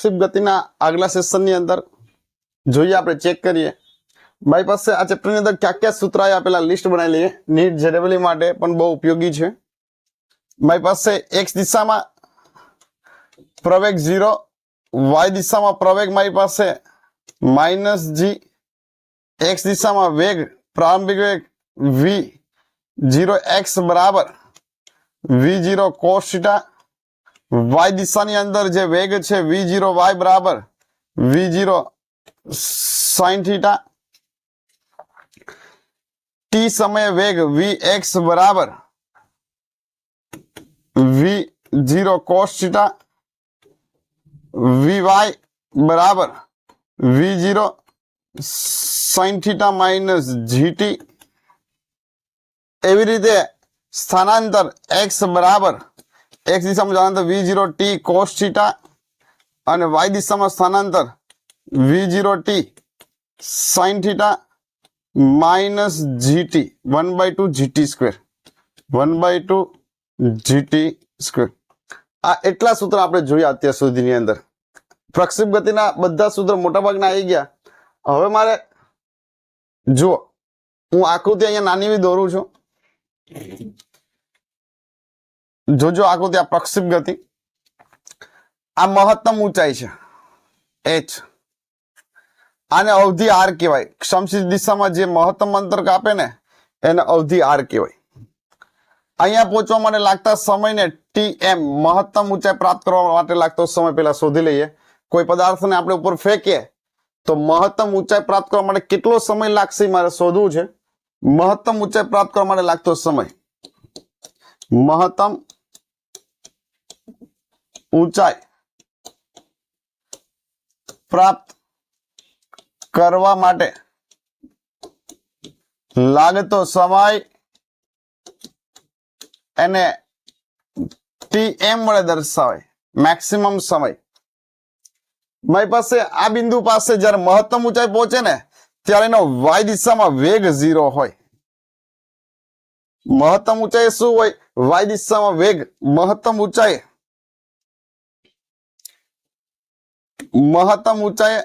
પ્રક્ષેપ ગતિના આગલા સેશનની અંદર જોઈએ, આપણે ચેક કરીએ. મારી પાસે આ ચેપ્ટરની અંદર ક્યાં ક્યાં સૂત્રાએ આપેલા લિસ્ટ બનાવી લઈએ. નીટ જેડબલી માટે પણ બહુ ઉપયોગી છે. મારી પાસે એક્સ દિશામાં પ્રવેગ ઝીરો વાય દિશામાં પ્રવેગ મારી પાસે માઇનસ જી એક્સ દિશામાં વેગ, પ્રારંભિક વેગ વી જીરો એક્સ બરાબર. વી જીરો કોસ્ટા વાય દિશાની અંદર જે વેગ છે, વી જીરો વાય બરાબર. V zero sine theta. T સમયે વેગ વી એક્સ બરાબર. V zero cos theta. V Y બરાબર. V zero sine theta GT એવી રીતે સ્થાનાંતર એક્સ બરાબર. એક્સ દિશામાં સ્થાનાંતર V zero T cos theta અને વાય દિશામાં સ્થાનાંતર V zero T sine theta minus GT one by two GT square one by two GT square આ એટલા સૂત્ર આપણે જોયા અત્યાર સુધીની અંદર. પ્રક્ષેપ ગતિના બધા સૂત્ર મોટાભાગના આવી ગયા. હવે મારે જુઓ. હું આકૃતિ અહીંયા નાની એવી દોરું છું. જોજો આકૃતિ આ પ્રક્ષિપ ગતિ. આ મહત્તમ ઊંચાઈ છે. એચ આને અવધિ આર કહેવાય. ક્ષમશીલ દિશામાં જે મહત્તમ અંતર કાપે ને, એને અવધિ આર કહેવાય. અહીંયા પહોંચવા માટે લાગતા સમયને ટી એમ મહત્તમ ઊંચાઈ પ્રાપ્ત કરવા માટે લાગતો સમય પહેલા શોધી લઈએ. કોઈ પદાર્થને આપણે ઉપર ફેંકીએ, તો મહત્તમ ઊંચાઈ પ્રાપ્ત કરવા માટે કેટલો સમય લાગશે મારે શોધવું છે. મહત્તમ ઊંચાઈ પ્રાપ્ત કરવા માટે લાગતો સમય. મહત્તમ ઊંચાઈ પ્રાપ્ત કરવા માટે લાગતો સમય એને ટીએમ વડે દર્શાવાય. મેક્સિમમ સમય. મારી પાસે આ બિંદુ પાસે જ્યારે મહત્તમ ઊંચાઈ પહોંચે ને, ત્યારે એનો વાય દિશામાં વેગ ઝીરો હોય. મહત્તમ ઊંચાઈ શું હોય? વાય દિશામાં વેગ મહત્તમ ઊંચાઈ મહત્તમ ઊંચાઈ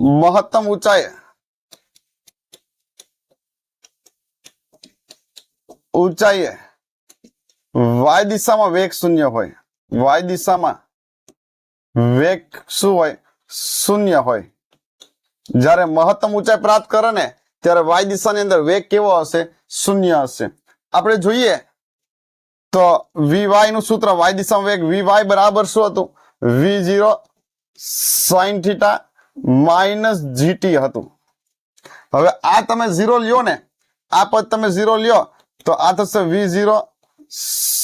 મહત્તમ ઊંચાઈ ઊંચાઈએ વાય દિશામાં વેગ શૂન્ય હોય. વાય દિશામાં વેગ શું હોય? શૂન્ય હોય. જ્યારે મહત્તમ ઊંચાઈ પ્રાપ્ત કરે ને, ત્યારે વાય દિશાની અંદર વેગ કેવો હશે? શૂન્ય હશે. આપણે જોઈએ તો વી વાયનું સૂત્ર વાય દિશામાં વેગ વી વાય બરાબર શું હતું? V zero sine theta minus GT હતું. હવે આ તમે ઝીરો લ્યો ને, આ પદ તમે ઝીરો લ્યો, તો આ થશે V zero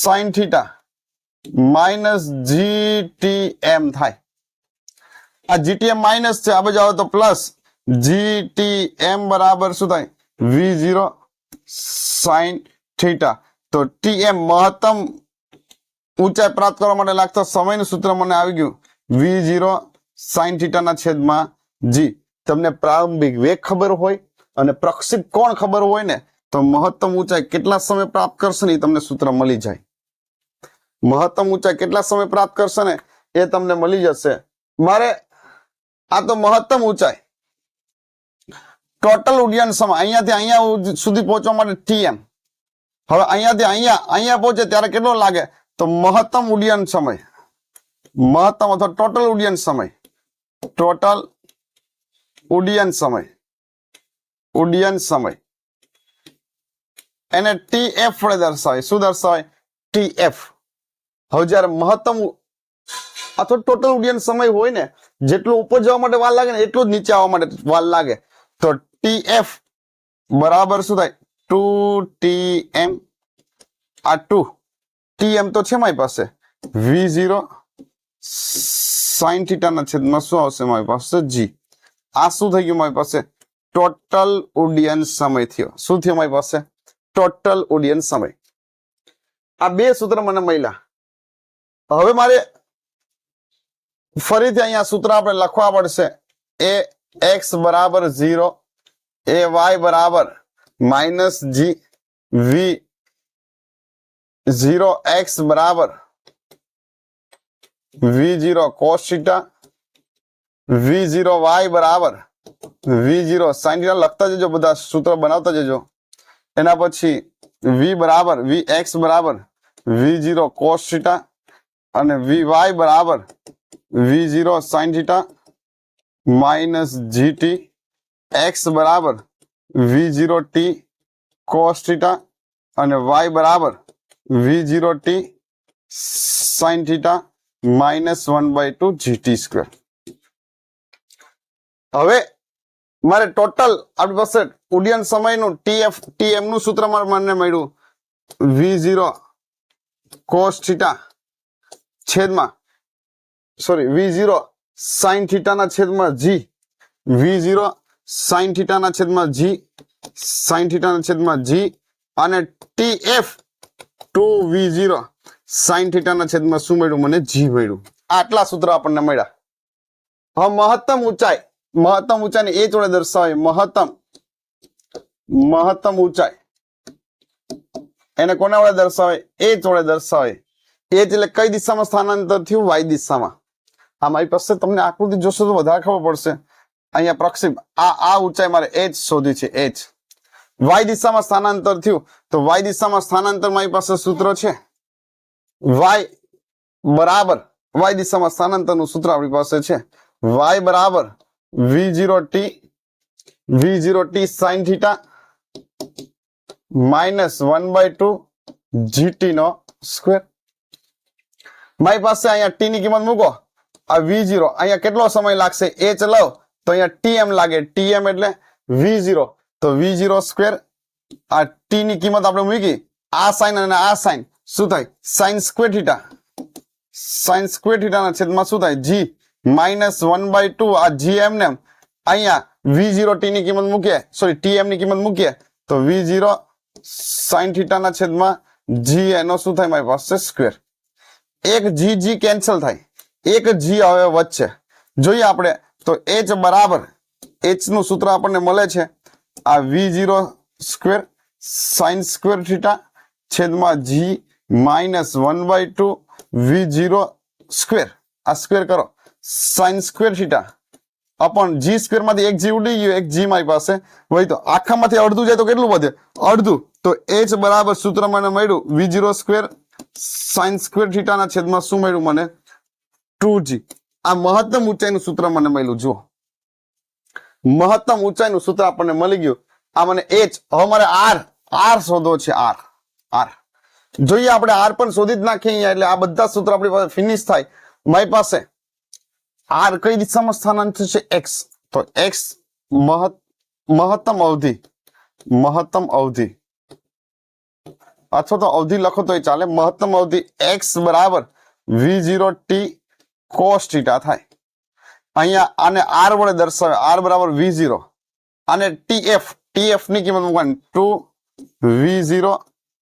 sine theta minus GT એમ થાય. આ જીટીએમ માઇનસ છે, આ બાજુ આવે તો પ્લસ જીટીએમ બરાબર શું થાય? વી ઝીરો સાઇન થીટા તો ટી એ મહત્તમ ઊંચાઈ પ્રાપ્ત કરવા માટે લાગતો સમયનું સૂત્ર મને આવી ગયું. વી ઝીરો સાઇન થીટાના છેદમાં જી તમને પ્રારંભિક વેગ ખબર હોય અને પ્રક્ષિપ કોણ ખબર હોય ને, તો મહત્તમ ઊંચાઈ કેટલા સમય પ્રાપ્ત કરશે ને એ તમને સૂત્ર મળી જાય. મહત્તમ ઊંચાઈ કેટલા સમય પ્રાપ્ત કરશે ને, એ તમને મળી જશે. મારે આ તો મહત્તમ ઊંચાઈ. ટોટલ ઉડ્ડયન સમય. અહીંયાથી અહીંયા સુધી પહોંચવા માટે ટીએમ હવે અહીંયાથી અહીંયા અહીંયા પહોંચે ત્યારે કેટલો લાગે? તો મહત્તમ ઉડ્ડયન સમય. મહત્તમ અથવા ટોટલ ઉડ્ડયન સમય. ટોટલ ઉડ્ડયન સમય. ઉડ્ડયન સમય. એને ટી એફ વડે દર્શાવે શું દર્શાવે ટી એફ હવે જયારે મહત્તમ અથવા ટોટલ ઉડ્ડયન સમય હોય ને, જેટલું ઉપર જવા માટે વાર લાગે ને, એટલું જ નીચે આવવા માટે વાર લાગે. તો ટી એફ બરાબર શું થાય? ટુ ટી એમ, આ ટુ ટી એમ તો છે મારી પાસે. વી ઝીરો સાઇન થીટાના છેદમાં શું આવશે મારી પાસે? જી. આ શું થઈ ગયું મારી પાસે? ટોટલ ઉડ્ડયન સમય થયો. શું થયો મારી પાસે? ટોટલ ઉડ્ડયન સમય. આ બે સૂત્ર મને મળ્યા. હવે મારે ફરીથી અહીંયા સૂત્ર આપણે લખવા પડશે. એ એક્સ બરાબર ઝીરો, એ વાય બરાબર minus G, V, zero X બરાબર. V zero cos theta, V zero Y બરાબર. વી જીરો સાઈન થીટા લખતા જજો, બધા સૂત્ર બનાવતા જજો. એના પછી વી બરાબર, વી એક્સ બરાબર, વી જીરો કોસ થીટા અને વી વાય બરાબર. V zero sine theta minus GT X બરાબર. V zero T cos theta અને વાય બરાબર V zero T sine theta minus one by two GT square હવે મારે total આપણી પાસે ઉડ્ડયન સમયનું ટીએફ ટી એમનું સૂત્ર મારે મને મળ્યું. વી ઝીરો કોસ થીટા છેદમાં સોરી વી ઝીરો સાઇન થીટાના છેદમાં જી વી ઝીરો સાઈન થીટાના છેદમાં જી, સાઈન થીટાના છેદમાં જી અને T F two V zero. Sine થીટાના છેદમાં શું મળ્યું? મને જી મળ્યું. આટલા સૂત્ર આપણને મળ્યા. હવે મહત્તમ ઊંચાઈ, મહત્તમ ઊંચાઈને એ જોડે દર્શાવે મહત્તમ મહત્તમ ઊંચાઈ. એને કોના વડે દર્શાવે એ જોડે દર્શાવે એ એટલે કઈ દિશામાં સ્થાનાંતર થયું? વાય દિશામાં. આ મારી પાસે તમને આકૃતિ જોશો તો વધારે ખબર પડશે. અહીંયા પ્રોક્સિમ, આ આ ઊંચાઈ મારે એચ શોધી છે એચ વાય દિશામાં સ્થાનાંતર થયું, તો વાય દિશામાં સ્થાનાંતર મારી પાસે સૂત્ર છે. વાય બરાબર, વાય દિશામાં સ્થાનાંતરનું સૂત્ર આપણી પાસે છે. વાય બરાબર V zero T V zero T sine theta minus one by two GT no square મારી પાસે અહીંયા ટી ની કિંમત મૂકો. આ વી જીરો અહીંયા કેટલો સમય લાગશે એ ચલાવો. તો અહીંયા ટીએમ લાગે. ટીએમ એટલે વી ઝીરો તો વી જીરો સ્ક્વેર આ ટી ની કિંમત આપણે મૂકી આ સાઈન અને આ સાઈન શું થાય? Sine square theta sine square થીટાના છેદમાં શું થાય? G minus one by two આ જી એમ ને. અહીંયા વી જીરો ટી ની કિંમત મૂકીએ. સોરી ટીએમની કિંમત મૂકીએ. તો વી ઝીરો સાઈન થીટાના છેદમાં જી એનો શું થાય? મારી પાસે સ્ક્વેર એક જી જી કેન્સલ થાય. એક જી હવે વચ્ચે. જોઈએ આપણે તો એચ બરાબર એચનું સૂત્ર આપણને મળે છે આ V zero square sine square theta છેદમાં G minus one by two V zero square આ સ્ક્વેર કરો. Sine square theta upon G સ્ક્વેરમાંથી એક જી ઉડી ગયું, એક જી મારી પાસે. વહી તો આખામાંથી અડધું જાય તો કેટલું વધે? અડધું. તો એચ બરાબર સૂત્ર મને મળ્યું. V zero square sine square થીટાના છેદમાં શું મળ્યું મને? ટુ જી આ મહત્તમ ઊંચાઈનું સૂત્ર મને મળ્યું, જુઓ. મહત્તમ ઊંચાઈનું સૂત્ર આપણને મળી ગયું. આ મને એચ હવે મારે આર આર શોધો છે આર આર જોઈએ આપણે આર પણ શોધી જ નાખીએ અહીંયા, એટલે આ બધા સૂત્ર આપણી પાસે ફિનિશ થાય. મારી પાસે આર કઈ દિશામાં સ્થાનાંતર છે? એક્સ તો એક્સ મહત્તમ અવધિ મહત્તમ અવધિ. અથવા તો અવધિ લખો તો ચાલે. મહત્તમ અવધિ એક્સ બરાબર V zero T cos theta થાય. અહીંયા આને આર વડે દર્શાવે આર બરાબર વી ઝીરો અને ટીએફની કિંમત મૂકવાની. ટુ વી ઝીરો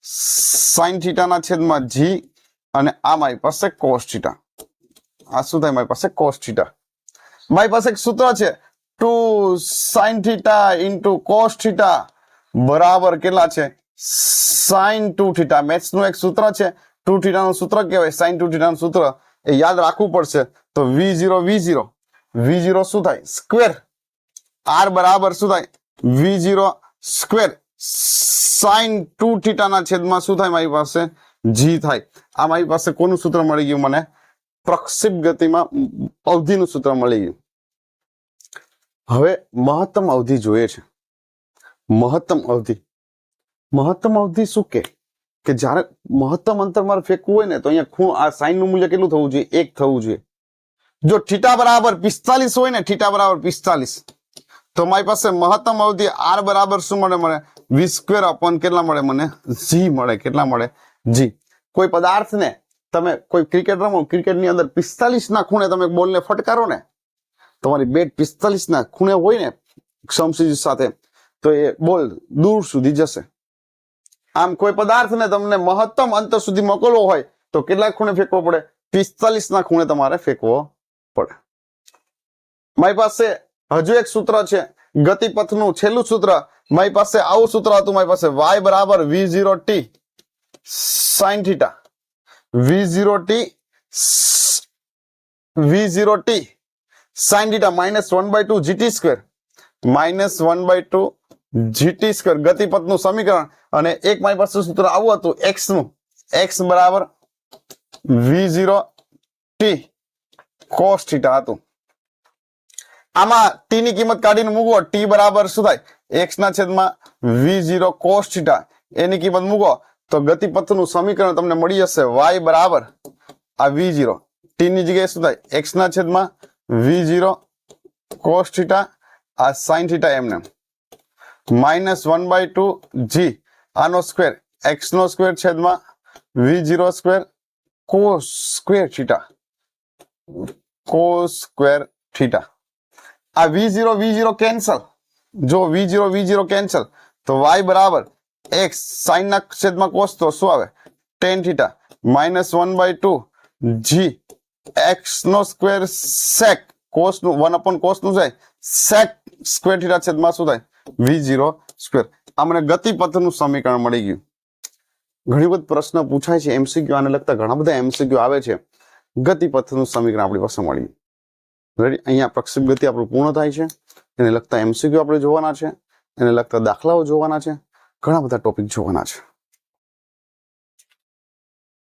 સાઈન થીટાના છેદમાં જી અને આ મારી પાસે કોસ થીટા આ શું થાય? મારી પાસે કોસ થીટા મારી પાસે એક સૂત્ર છે. Two sine theta into cos theta બરાબર કેટલા છે? સાઇન ટુ થીટા મેથ્સનું એક સૂત્ર છે. ટુ થીટા નું સૂત્ર કહેવાય. સાઇન ટુ થીટાનું સૂત્ર. એ યાદ રાખવું પડશે. તો V zero V zero V zero શું થાય? સ્ક્વેર આર બરાબર શું થાય? V zero square sine two થીટાના છેદમાં શું થાય મારી પાસે? જી થાય. આ મારી પાસે કોનું સૂત્ર મળી ગયું મને? પ્રક્ષિપ ગતિમાં અવધિનું સૂત્ર મળી ગયું. હવે મહત્તમ અવધિ જોઈએ છે. મહત્તમ અવધિ. મહત્તમ અવધિ શું કે? કે જ્યારે મહત્તમ અંતર મારે ફેંકવું હોય ને, તો અહીંયા ખૂણ, આ સાઈનનું મૂલ્ય કેટલું થવું જોઈએ? એક થવું જોઈએ. જો થીટા બરાબર પિસ્તાલીસ હોય ને, થીટા બરાબર પિસ્તાલીસ, તો મારી પાસે મહત્તમ અવધિ આર બરાબર શું મળે મને? વી સ્ક્વેર અપોન કેટલા મળે મને? જી મળે. કેટલા મળે? જી કોઈ પદાર્થને તમે, કોઈ ક્રિકેટ રમો, ક્રિકેટની અંદર પિસ્તાલીસના ખૂણે તમે બોલને ફટકારો ને, તમારી બેટ પિસ્તાલીસના ખૂણે હોય ને સમસી સાથે, તો એ બોલ દૂર સુધી જશે. આમ કોઈ પદાર્થને તમને મહત્તમ અંતર સુધી મોકલવો હોય તો કેટલા ખૂણે ફેંકવો પડે? પિસ્તાલીસ ના ખૂણે તમારે ફેંકવો પડે. મારી પાસે હજુ એક સૂત્ર છે, ગતિપથનું છેલ્લું સૂત્ર. મારી પાસે આવું સૂત્ર હતું, મારી પાસે વાય બરાબર V zero T sine theta V zero T V zero T sine theta minus one by two GT square minus one by two GT square ગતિપથનું સમીકરણ અને એક મારી પાસે સૂત્ર આવું હતું. એક્સનું. એક્સ બરાબર V zero T cos theta હતું. આમાં ટી ની કિંમત કાઢીને મૂકો ટી બરાબર શું થાય? એક્સ ના છેદમાં વી ઝીરો કોસ થીટા એની કિંમત મૂકો. તો ગતિપથનું સમીકરણ તમને મળી જશે. વાય બરાબર આ વી ઝીરો ટી ની જગ્યાએ શું થાય? એક્સ ના છેદમાં વી ઝીરો કોસ થીટા આ સાઇન થીટા એમને. Minus one by two g. આનો સ્ક્વેર, એક્સ નો સ્ક્વેર છેદમાં v zero square cos square theta. Cos square theta. આ v zero v zero cancel. જો v zero v zero cancel, તો Y બરાબર x સાઇનના છેદમાં કોસ, તો શું આવે? Tan theta. Minus one by two g. X no square sec. કોસનું વન અપોન કોસનું જાય. સેક સ્ક્વેર થીટા છેદમાં શું થાય? V zero square. આ મને ગતિપથનું સમીકરણ મળી ગયું. ઘણી બધી પ્રશ્ન પૂછાય છે એમસીક્યુ આને લગતા ઘણા બધા એમસીક્યુ આવે છે. ગતિપથનું સમીકરણ આપણી પાસે મળ્યું રેડી અહીંયા પ્રક્ષેપ ગતિ આપણું પૂર્ણ થાય છે. એને લગતા એમસીક્યુ આપણે જોવાના છે. એને લગતા દાખલાઓ જોવાના છે. ઘણા બધા ટોપિક જોવાના છે.